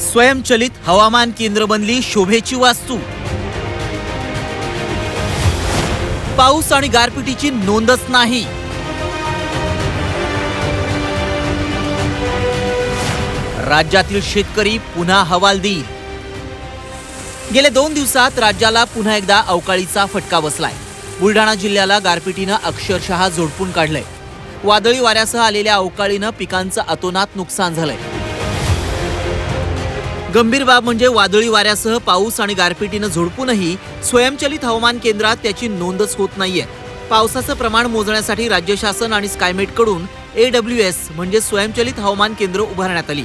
स्वयंचलित हवामान केंद्र बनली शोभेची वास्तू. पाऊस आणि गारपिटीची नोंदच नाही. राज्यातील शेतकरी पुन्हा हवाल देईल. गेल्या दोन दिवसात राज्याला पुन्हा एकदा अवकाळीचा फटका बसलाय. बुलढाणा जिल्ह्याला गारपिटीनं अक्षरशः झोडपून काढलंय. वादळी वाऱ्यासह आलेल्या अवकाळीनं पिकांचं अतोनात नुकसान झालंय. गंभीर बाब म्हणजे वादळी वाऱ्यासह पाऊस आणि गारपिटीनं झोडपूनही स्वयंचलित हवामान केंद्रात त्याची नोंदच होत नाहीये. पावसाचं प्रमाण मोजण्यासाठी राज्य शासन आणि स्कायमेटकडून ए डब्ल्यू एस म्हणजे स्वयंचलित हवामान केंद्र उभारण्यात आली.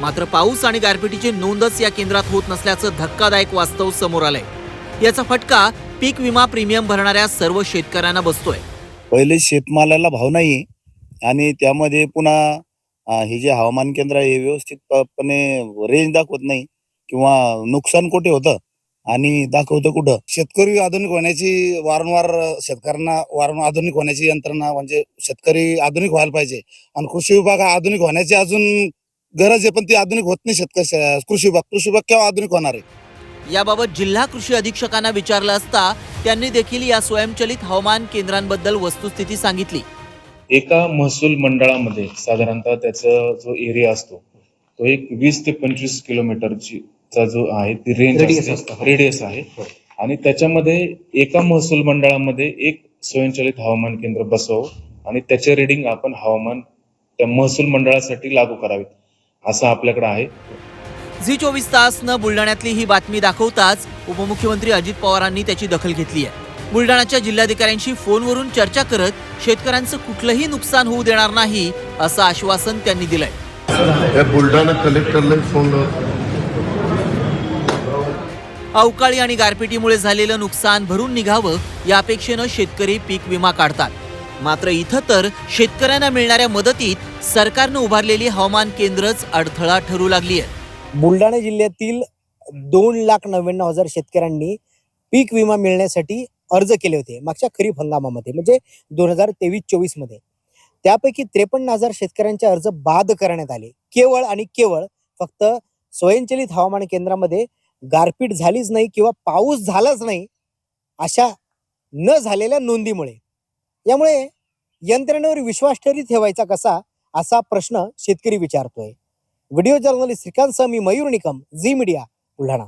मात्र पाऊस आणि गारपिटीची नोंदच या केंद्रात होत नसल्याचं धक्कादायक वास्तव समोर आलंय. याचा फटका पीक विमा प्रीमियम भरणाऱ्या सर्व शेतकऱ्यांना बसतोय. पहिले शेतमालाला भाव नाही आणि त्यामध्ये पुन्हा अं, हे जे हवामान केंद्र आहे हे व्यवस्थितपणे रेंज दाखवत नाही किंवा नुकसान कुठे होतं आणि दाखवतं कुठं? शेतकरी आधुनिक होण्याची वारंवार शेतकऱ्यांना वारंवार आधुनिक होण्याची यंत्रणा म्हणजे शेतकरी आधुनिक व्हायला पाहिजे आणि कृषी विभाग हा आधुनिक होण्याची अजून गरज आहे पण ती आधुनिक होत नाही शेतकरी कृषी विभाग. कृषी विभाग केव्हा आधुनिक होणार आहे? याबाबत जिल्हा कृषी अधीक्षकांना विचारलं असता त्यांनी देखील या स्वयंचलित हवामान केंद्रांबद्दल वस्तुस्थिती सांगितली. एका महसूल मंडळामध्ये साधारणतः त्याचा जो एरिया असतो तो एक वीस ते पंचवीस किलोमीटरची चा जो आहे ती रेंज रेडियस आहे. आणि त्याच्यामध्ये एका महसूल मंडळामध्ये एक स्वयंचलित हवामान केंद्र बसवावं आणि त्याचे रिडिंग आपण हवामान त्या महसूल मंडळासाठी लागू करावेत असं आपल्याकडे आहे. झी चोवीस तासनं बुलढाण्यातली ही बातमी दाखवताच उपमुख्यमंत्री अजित पवारांनी त्याची दखल घेतली आहे. बुलढाण्याच्या जिल्हाधिकाऱ्यांशी फोनवरून चर्चा करत शेतकऱ्यांचं कुठलंही नुकसान होऊ देणार नाही असं आश्वासन त्यांनी दिलंय. या बुलढाणा कलेक्टरला फोन अवकाळी आणि गारपिटीमुळे झालेलं नुकसान भरून निघावं या अपेक्षेनं शेतकरी पीक विमा काढतात. मात्र इथं तर शेतकऱ्यांना मिळणाऱ्या मदतीत सरकारनं उभारलेली हवामान केंद्रच अडथळा ठरू लागली आहे बुलढाणा जिल्ह्यातील दोन लाख नव्याण्णव हजार शेतकऱ्यांनी पीक विमा मिळण्यासाठी अर्ज केले होते मागच्या खरीप हंगामामध्ये म्हणजे दोन हजार तेवीस चोवीसमध्ये. त्यापैकी त्रेपन्न हजार शेतकऱ्यांचे अर्ज बाद करण्यात आले. केवळ आणि केवळ फक्त स्वयंचलित हवामान केंद्रामध्ये गारपीट झालीच नाही किंवा पाऊस झालाच नाही अशा न झालेल्या नोंदीमुळे. यामुळे यंत्रणेवर विश्वास ठरी ठेवायचा कसा असा प्रश्न शेतकरी विचारतोय. व्हिडिओ जर्नलिस्ट श्रीकांत सह मी मयूर निकम झी मीडिया बुलढाणा.